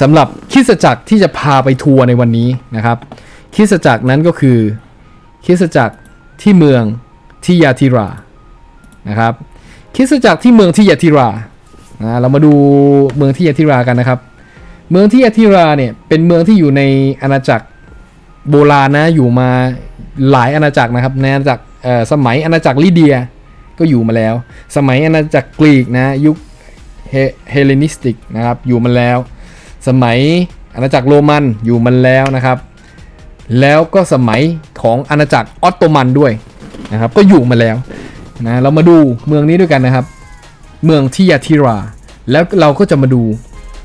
สำหรับคิสจักรที่จะพาไปทัวร์ในวันนี้นะครับ คิสจักรนั้นก็คือคิสจักรที่เมืองทิยาธิรานะครับ คิสจักรที่เมืองทิยาธิรานะเรามาดูเมืองทิยาธิรากันนะครับ เมืองทิยาธิราเนี่ยเป็นเมืองที่อยู่ในอาณาจักรโบราณนะอยู่มาหลายอาณาจักรนะครับในอาณาจักรสมัยอาณาจักรลิเดียก็อยู่มาแล้ว สมัยอาณาจักรกรีกนะยุคเฮเฮเลนิสติกนะครับอยู่มาแล้ว สมัยอาณาจักรโรมันอยู่มันแล้วนะครับ แล้วก็สมัยของอาณาจักรออตโตมันด้วยนะครับ ก็อยู่มาแล้วนะเรามาดูเมืองนี้ด้วยกันนะครับ เมืองทิยาธิรา แล้วเราก็จะมาดู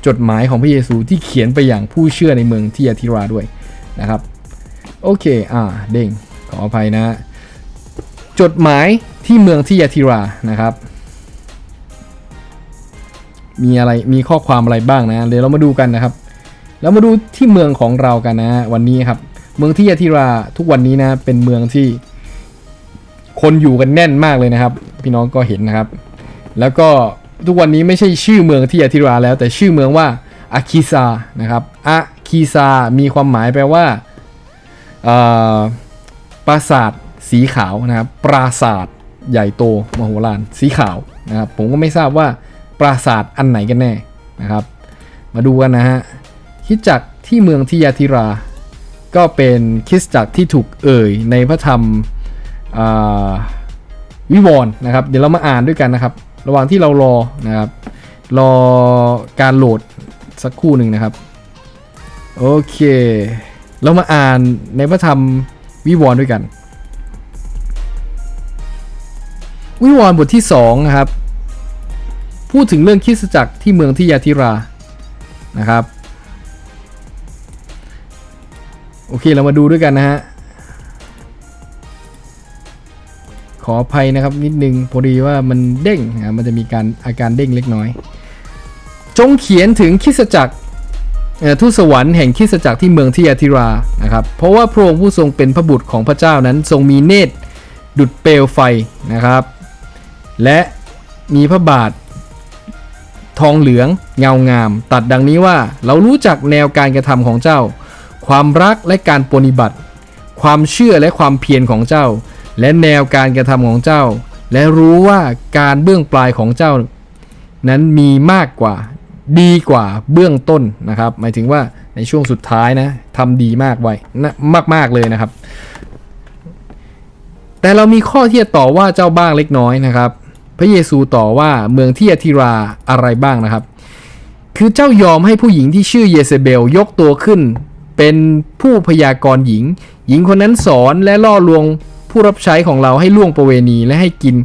จดหมายของพระเยซูที่เขียนไปอย่างผู้เชื่อในเมืองทิยาธิราด้วยนะครับ โอเคอ่าเด้งขออภัยนะ จดหมายที่เมืองทิยาธิรานะครับ มีอะไรมีข้อความอะไรบ้างนะเดี๋ยวเรามาดูกันนะครับ แล้วมาดูที่เมืองของเรากันนะ วันนี้ครับ เมืองทิยาธิราทุกวันนี้นะ เป็นเมืองที่ คนอยู่กันแน่นมากเลยนะครับ พี่น้องก็เห็นนะครับ แล้วก็ทุกวันนี้ไม่ใช่ชื่อเมืองทิยาธิราแล้ว แต่ชื่อเมืองว่าอาคิซานะครับอาคิซามีความหมายแปลว่าปราสาทสีขาวนะครับ ปราสาทใหญ่โตมโหฬารสีขาวนะครับ ผมก็ไม่ทราบว่า ปราสาทอันไหนกันแน่นะครับ มาดูกันนะฮะคิดจักรที่เมืองทิยาธิรา ก็เป็นคิสจักรที่ถูกเอ่ยในพระธรรมวิวรณ์นะครับ เดี๋ยวเรามาอ่านด้วยกันนะครับ ระหว่างที่เรารอนะครับ รอการโหลดสักครู่หนึ่งนะครับ โอเค เรามาอ่านในพระธรรมวิวรณ์ด้วยกัน วิวรณ์บทที่2นะครับ พูดถึงเรื่องคริสตจักรที่เมืองทิยาธิรานะครับ โอเคเรามาดูด้วยกันนะฮะ ขออภัยนะครับนิดนึง พอดีว่ามันเด้งนะมันจะมีการอาการเด้งเล็กน้อย จงเขียนถึงคริสตจักรทูตสวรรค์แห่งคริสตจักรที่เมืองทิยาธิรานะครับ เพราะว่าพระองค์ผู้ทรงเป็นพระบุตรของพระเจ้านั้นทรงมีเนตรดุดเปลวไฟนะครับ และมีพระบาท ทองเหลือง เงางาม ตัดดังนี้ว่า เรารู้จักแนวการกระทำของเจ้า ความรักและการปฏิบัติ ความเชื่อและความเพียรของเจ้า และแนวการกระทำของเจ้า และรู้ว่าการเบื้องปลายของเจ้า นั้นมีมากกว่า ดีกว่าเบื้องต้นนะครับ หมายถึงว่าในช่วงสุดท้ายนะทำดีมากไว้นะมากๆเลยนะครับ แต่เรามีข้อที่จะต่อว่าเจ้าบ้างเล็กน้อยนะครับ พระเยซูต่อว่าเมืองที่อธิราอะไรบ้างนะครับ คือเจ้ายอมให้ผู้หญิงที่ชื่อเยเซเบลยกตัวขึ้น เป็นผู้พยากรณ์หญิง หญิงคนนั้นสอนและล่อลวงผู้รับใช้ของเราให้ล่วงประเวณีและให้กิน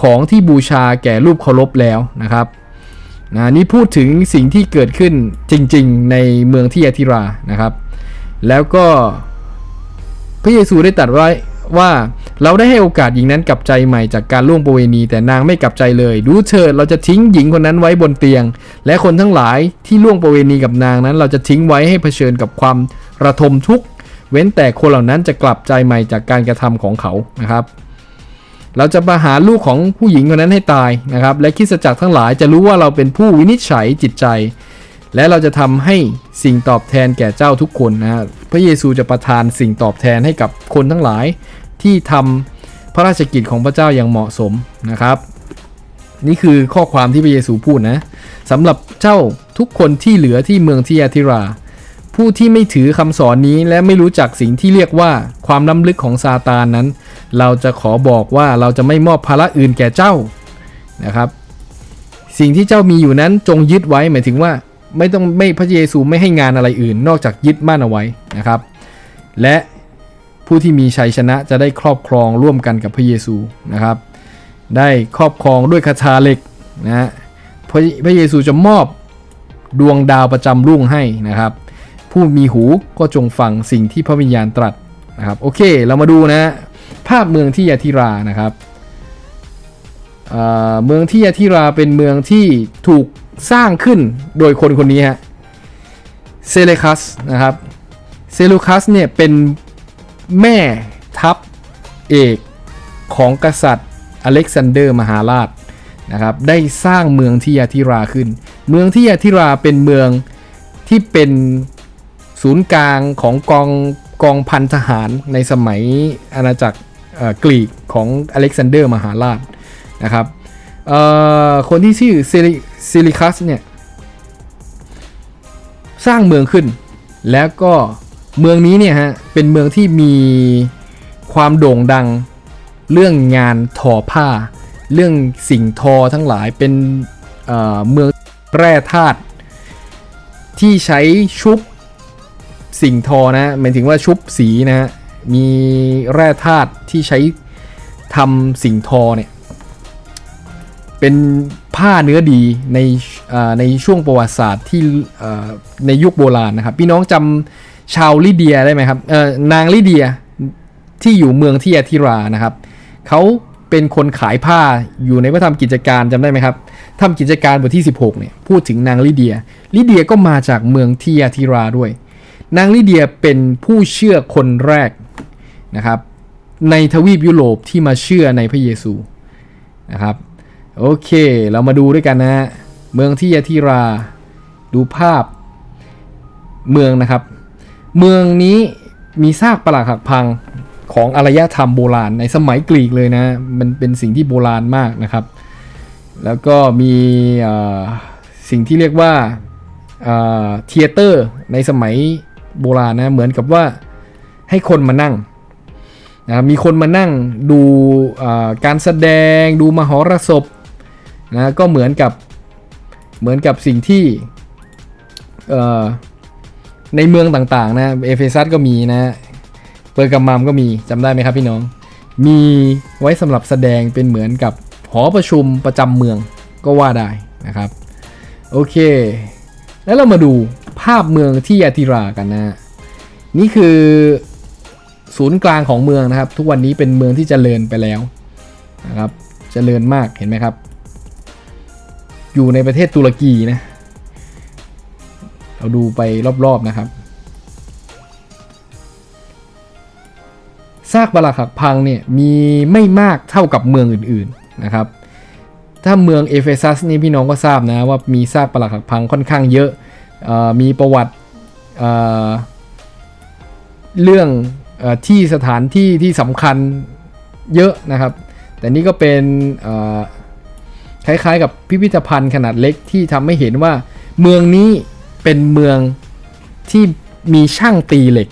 ของที่บูชาแก่รูปเคารพแล้วนะครับนะนี่พูดถึงสิ่งที่เกิดขึ้นจริงๆ ในเมืองที่ยาธิรานะครับ แล้วก็พระเยซูได้ตรัสไว้ ว่าเราได้ให้โอกาสหญิงนั้นกลับใจใหม่จากการล่วงประเวณี แต่นางไม่กลับใจเลย ดูเถิดเราจะทิ้งหญิงคนนั้นไว้บนเตียง และคนทั้งหลายที่ล่วงประเวณีกับนางนั้น เราจะทิ้งไว้ให้เผชิญกับความระทมทุกข์เว้นแต่คนเหล่านั้นจะกลับใจใหม่จากการกระทำของเขานะครับ เราจะประหารลูกของผู้หญิงคนนั้นให้ตายนะครับ และคริสจักรทั้งหลายจะรู้ว่าเราเป็นผู้วินิจฉัยจิตใจ และเราจะทำให้สิ่งตอบแทนแก่เจ้าทุกคนนะฮะพระเยซูจะประทานสิ่งตอบแทนให้กับคนทั้งหลาย ที่ทำพระราชกิจของพระเจ้าอย่างเหมาะสมนะครับ นี่คือข้อความที่พระเยซูพูดนะสำหรับเจ้าทุกคนที่เหลือที่เมืองทิยาธิรา ผู้ที่ไม่ถือคำสอนนี้และไม่รู้จักสิ่งที่เรียกว่าความล้ำลึกของซาตานนั้น เราจะขอบอกว่าเราจะไม่มอบภาระอื่นแก่เจ้านะครับสิ่งที่เจ้ามีอยู่นั้นจงยึดไว้หมายถึงว่าไม่ต้องไม่พระเยซูไม่ให้งานอะไรอื่น นอกจากยึดมั่นเอาไว้นะครับ และ ผู้ที่มีชัยชนะจะได้ครอบครองร่วมกันกับพระเยซูนะครับ ได้ครอบครองด้วยคาถาเหล็กนะพระพระเยซูจะมอบดวงดาวประจำรุ่งให้นะครับ ผู้มีหูก็จงฟังสิ่งที่พระวิญญาณตรัสนะครับโอเคเรามาดูนะภาพเมืองที่ยาธิรานะครับเเมืองที่ยาธิราเป็นเมืองที่ถูกสร้างขึ้นโดยคนคนนี้ฮะเซเลคัสนะครับเซลูคัสเนี่ยเป็น แม่ทัพเอกของกษัตริย์อเล็กซานเดอร์มหาราชนะครับได้สร้างเมืองที่ยาธิราขึ้น เมืองที่ยาธิราเป็นเมืองที่เป็นศูนย์กลางของกองกองพันทหารในสมัยอาณาจักรเอ่อกรีกของอเล็กซานเดอร์มหาราชนะครับเอ่อคนที่ชื่อซิลิซิลิคัสเนี่ย สร้างเมืองขึ้นแล้วก็ เมืองนี้เนี่ยฮะเป็นเมืองที่มีความโด่งดัง เรื่องงานทอผ้า เรื่องสิ่งทอทั้งหลายเป็นเเมืองแร่ธาตุที่ใช้ชุบสิ่งทอนะหมายถึงว่าชุบสีนะฮะมีแร่ธาตุที่ใช้ทำสิ่งทอเนี่ยเป็นผ้าเนื้อดีในในช่วงประวัติศาสตร์ที่ในยุคโบราณนะครับ พี่น้องจำ ชาวลิเดียได้ไหมครับเอ่อนางลิเดียที่อยู่เมืองที่อาธิรานะครับเขาเป็นคนขายผ้าอยู่ในพระธรรมกิจการจำได้ไหมครับทำกิจการบทที่ 16เนี่ยพูดถึงนางลิเดีย ลิเดียก็มาจากเมืองที่อาธิราด้วย นางลิเดียเป็นผู้เชื่อคนแรกนะครับในทวีปยุโรปที่มาเชื่อในพระเยซูนะครับโอเคเรามาดูด้วยกันนะฮะเมืองที่ยาธิราดูภาพเมืองนะครับ เมืองนี้มีซากปรักหักพังของอารยธรรมโบราณในสมัยกรีกเลยนะ มันเป็นสิ่งที่โบราณมากนะครับ แล้วก็มีสิ่งที่เรียกว่าเทเตอร์ในสมัยโบราณนะ เหมือนกับว่าให้คนมานั่งนะมีคนมานั่งดูการแสดงดูมหรสพนะก็เหมือนกับเหมือนกับสิ่งที่ ในเมืองต่างๆ นะเอเฟซัสก็มีนะเปอร์กัมมัมก็มีจำได้ไหมครับพี่น้อง มีไว้สำหรับแสดงเป็นเหมือนกับหอประชุมประจำเมืองก็ว่าได้นะครับ โอเค แล้วเรามาดูภาพเมืองที่ยาติรากันนะ นี่คือศูนย์กลางของเมืองนะครับ ทุกวันนี้เป็นเมืองที่เจริญไปแล้วนะครับเจริญมากเห็นไหมครับ อยู่ในประเทศตุรกีนะ เราดูไปรอบๆนะครับซากปรักหักพังเนี่ยมีไม่มากเท่ากับเมืองอื่นๆนะครับ ถ้าเมืองเอเฟซัสนี่พี่น้องก็ทราบนะว่ามีซากปรักหักพังค่อนข้างเยอะออมีประวัติเเรื่องออที่สถานที่ที่สำคัญเยอะนะครับ แต่นี่ก็เป็นคล้ายๆกับพิพิธภัณฑ์ขนาดเล็กที่ทำให้เห็นว่าเมืองนี้ เป็นเมืองที่มีช่างตีเหล็ก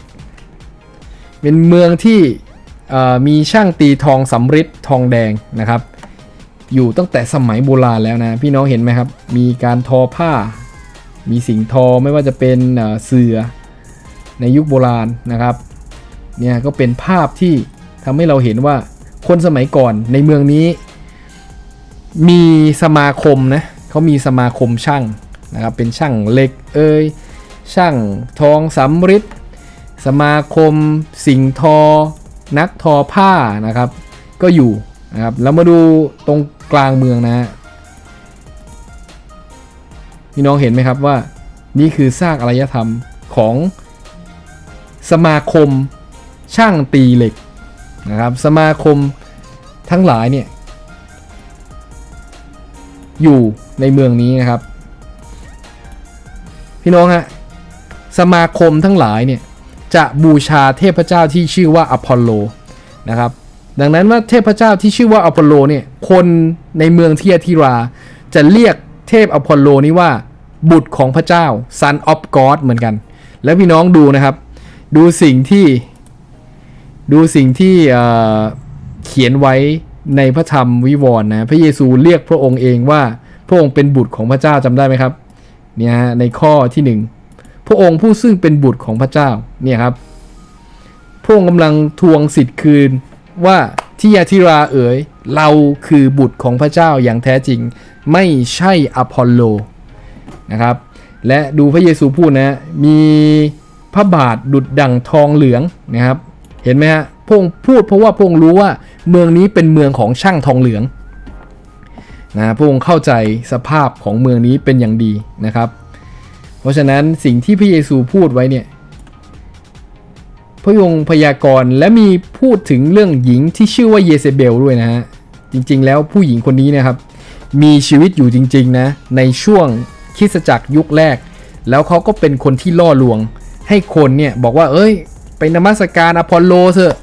เป็นเมืองที่มีช่างตีทองสำริดทองแดงนะครับ อยู่ตั้งแต่สมัยโบราณแล้วนะ พี่น้องเห็นไหมครับ มีการทอผ้า มีสิ่งทอไม่ว่าจะเป็นเอ่อเสือในยุคโบราณนะครับเนี่ยก็เป็นภาพที่ทำให้เราเห็นว่าคนสมัยก่อนในเมืองนี้ มีสมาคมนะเขามีสมาคมช่าง นะครับเป็นช่างเหล็กเอ้ยช่างทองสำริดสมาคม สิงทอ นักทอผ้านะครับ ก็อยู่นะครับแล้วมาดูตรงกลางเมืองนะฮะพี่น้องเห็นไหมครับว่านี่คือซากอารยธรรมของสมาคมช่างตีเหล็กนะครับ สมาคมทั้งหลายเนี่ยอยู่ในเมืองนี้นะครับ พี่น้องฮะสมาคมทั้งหลายเนี่ยจะบูชาเทพเจ้าที่ชื่อว่าอพอลโลนะครับดังนั้นว่าเทพเจ้าที่ชื่อว่าอพอลโลเนี่ยคนในเมืองเทียทิราจะเรียกเทพอพอลโลนี้ว่าบุตรของพระเจ้า son of God เหมือนกัน แล้วพี่น้องดูนะครับ ดูสิ่งที่ดูสิ่งที่เเขียนไว้ในพระธรรมวิวรณ์นะพระเยซูเรียกพระองค์เองว่าพระองค์เป็นบุตรของพระเจ้าจำได้ไหมครับ เนี่ยฮะในข้อที่หนึ่งพระองค์ผู้ซึ่งเป็นบุตรของพระเจ้าเนี่ยครับพระองค์กำลังทวงสิทธิ์คืนว่าที่ยาธิราเอ๋ยเราคือบุตรของพระเจ้าอย่างแท้จริง ไม่ใช่อพอลโลนะครับ และดูพระเยซูพูดนะมีพระบาทดุดดั่งทองเหลืองนะครับ เห็นไหมฮะพระองค์พูดเพราะว่าพระองค์รู้ว่าเมืองนี้เป็นเมืองของช่างทองเหลือง นะพระองค์เข้าใจสภาพของเมืองนี้เป็นอย่างดีนะครับ เพราะฉะนั้นสิ่งที่พระเยซูพูดไว้เนี่ยพระองค์พยากรณ์และมีพูดถึงเรื่องหญิงที่ชื่อว่าเยเซเบลด้วยนะฮะจริง ๆ แล้วผู้หญิงคนนี้นะครับ มีชีวิตอยู่จริง ๆ นะ ในช่วงคริสจักรยุคแรก แล้วเขาก็เป็นคนที่ล่อลวง ให้คนเนี่ยบอกว่าเอ้ยไปนมัสการอพอลโลเถอะ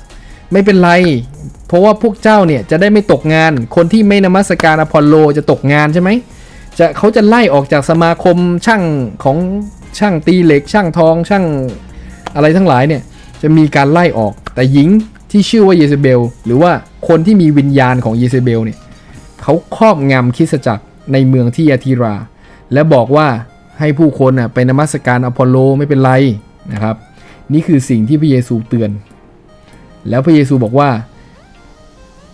ไม่เป็นไร เพราะว่าพวกเจ้าเนี่ยจะได้ไม่ตกงาน คนที่ไม่นมัสการอพอลโลจะตกงานใช่ไหมจะเขาจะไล่ออกจากสมาคมช่างของช่างตีเหล็ก ช่างทองช่างอะไรทั้งหลายเนี่ยจะมีการไล่ออก แต่หญิงที่ชื่อว่าเยซเบล หรือว่าคนที่มีวิญญาณของเยซเบลเนี่ยเขาครอบงำคริสจักรในเมืองที่ยาธิรา และบอกว่าให้ผู้คนน่ะไปนมัสการอพอลโลไม่เป็นไรนะครับ นี่คือสิ่งที่พระเยซูเตือน แล้วพระเยซูบอกว่า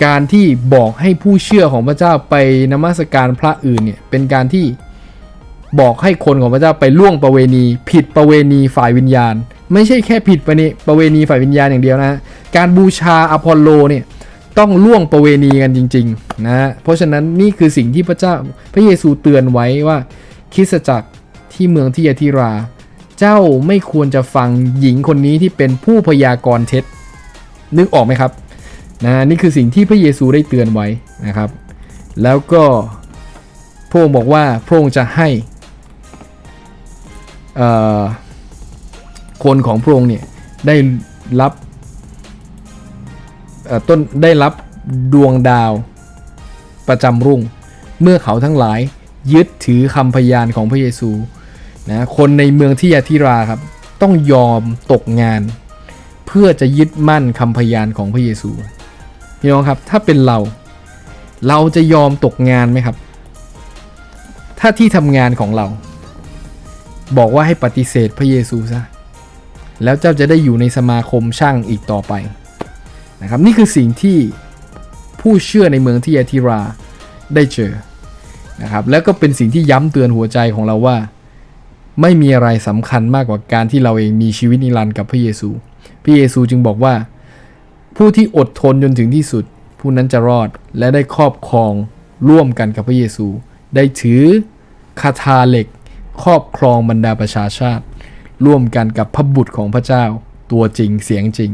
การที่บอกให้ผู้เชื่อของพระเจ้าไปนมัสการพระอื่นเนี่ยเป็นการที่บอกให้คนของพระเจ้าไปล่วงประเวณี ผิดประเวณีฝ่ายวิญญาณ ไม่ใช่แค่ผิดประเนประเวณีฝ่ายวิญญาณอย่างเดียวนะ การบูชาอพอลโลเนี่ยต้องล่วงประเวณีกันจริงๆนะฮะเพราะฉะนั้นนี่คือสิ่งที่พระเจ้าพระเยซูเตือนไว้ว่าคริสตจักรที่เมืองที่ยาธิรา เจ้าไม่ควรจะฟังหญิงคนนี้ที่เป็นผู้พยากรณ์เท็จ นึกออกไหมครับนะนี่คือสิ่งที่พระเยซูได้เตือนไว้นะครับ แล้วก็พระองค์บอกว่าพระองค์จะให้คนของพระองค์เนี่ยได้รับต้นได้รับดวงดาวประจำรุ่ง เมื่อเขาทั้งหลายยึดถือคำพยานของพระเยซูนะคนในเมืองที่ยาธิราครับ ต้องยอมตกงาน เพื่อจะยึดมั่นคำพยานของพระเยซูพี่น้องครับ ถ้าเป็นเรา เราจะยอมตกงานไหมครับ ถ้าที่ทำงานของเรา บอกว่าให้ปฏิเสธพระเยซูซะแล้วเจ้าจะได้อยู่ในสมาคมช่างอีกต่อไปนะครับนี่คือสิ่งที่ผู้เชื่อในเมืองที่ยาธิราได้เจอนะครับแล้วก็เป็นสิ่งที่ย้ำเตือนหัวใจของเราว่า ไม่มีอะไรสำคัญมากกว่าการที่เราเองมีชีวิตนิรันดร์กับพระเยซู พระเยซูจึงบอกว่า ผู้ที่อดทนจนถึงที่สุด ผู้นั้นจะรอดและได้ครอบครองร่วมกันกับพระเยซู ได้ถือคาถาเหล็ก ครอบครองบรรดาประชาชาติ ร่วมกันกับพระบุตรของพระเจ้า ตัวจริงเสียงจริง